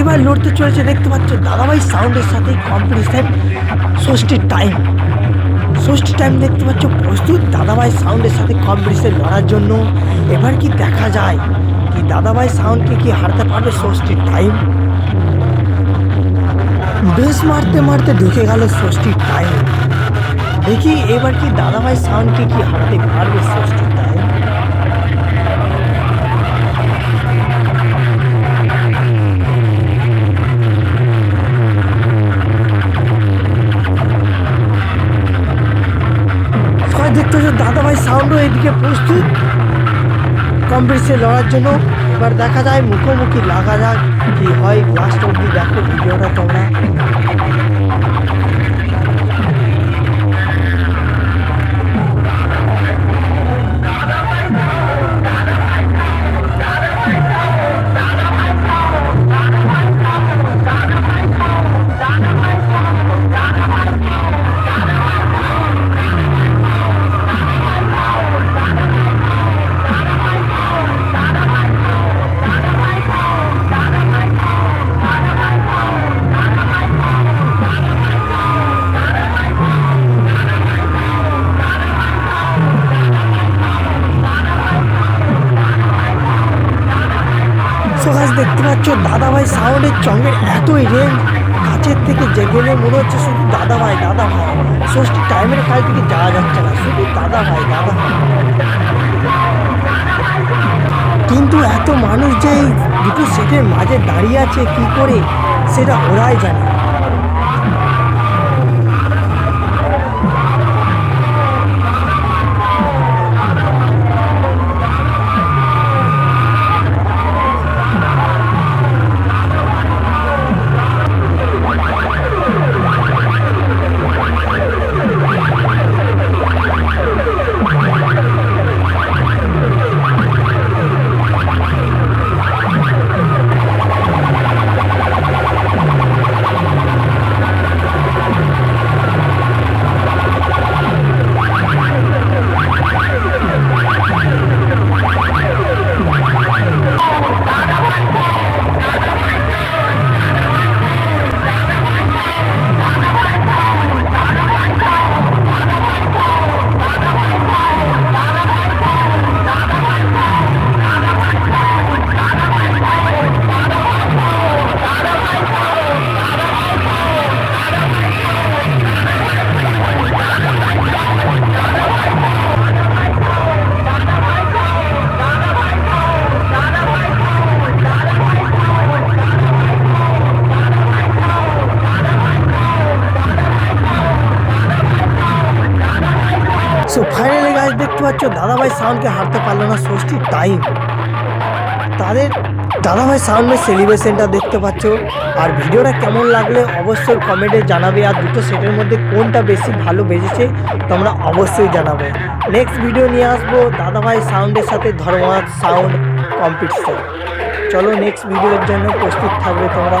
এবার লড়তে চলেছে, দেখতে পাচ্ছ, দাদাভাই সাউন্ডের সাথে কম্পিটিশন ষষ্ঠীর টাইম ষষ্ঠী টাইম দেখতে পাচ্ছ, প্রস্তুত দাদাভাই সাউন্ডের সাথে কম্পিটিশন লড়ার জন্য। এবার কি দেখা যায়, কি দাদাভাই সাউন্ডকে কি হারতে পারবে ষষ্ঠীর টাইম বেশ মারতে মারতে ঢুকে গেল ষষ্ঠীর টাইম দেখি এবার কি দাদাভাই সাউন্ডকে কি হারতে পারবে ষষ্ঠীর টাইম দেখতে পাচ্ছ দাদাভাই সাউন্ডও এদিকে প্রস্তুত। কম্পিটিশনে লড়ার জন্য। এবার দেখা যায় মুখোমুখি লাগা যাক কি হয়। লাস্ট অব্দি দেখো ভিডিওটা তোমরা। দেখতে পাচ্ছ দাদাভাই সাউন্ডের চঙ্গের এতই রেঞ্জ কাছের থেকে যে গেলে মনে হচ্ছে শুধু দাদাভাই দাদাভাই। ষষ্ঠী টাইমের কাল থেকে যাওয়া যাচ্ছে না, শুধু দাদাভাই দাদাভাই। কিন্তু এত মানুষ যে দুটো সেটের মাঝে দাঁড়িয়ে আছে, কি করে সেটা ওরাই জানে। সো ফাইনালি গাছ দেখতে পাচ্ছ, দাদাভাই সাউন্ডকে হারতে পারল না ষষ্ঠীর টাইম তাদের দাদাভাই সাউন্ডের সেলিব্রেশনটা দেখতে পাচ্ছ। আর ভিডিওটা কেমন লাগলে অবশ্যই কমেন্টে জানাবে, আর দুটো সেটের মধ্যে কোনটা বেশি ভালো বেজেছে তোমরা অবশ্যই জানাবে। নেক্সট ভিডিও নিয়ে আসব দাদাভাই সাউন্ডের সাথে ধর্মাত সাউন্ড কম্পিটিশন চলো নেক্সট ভিডিওর জন্য প্রস্তুত থাকবে তোমরা।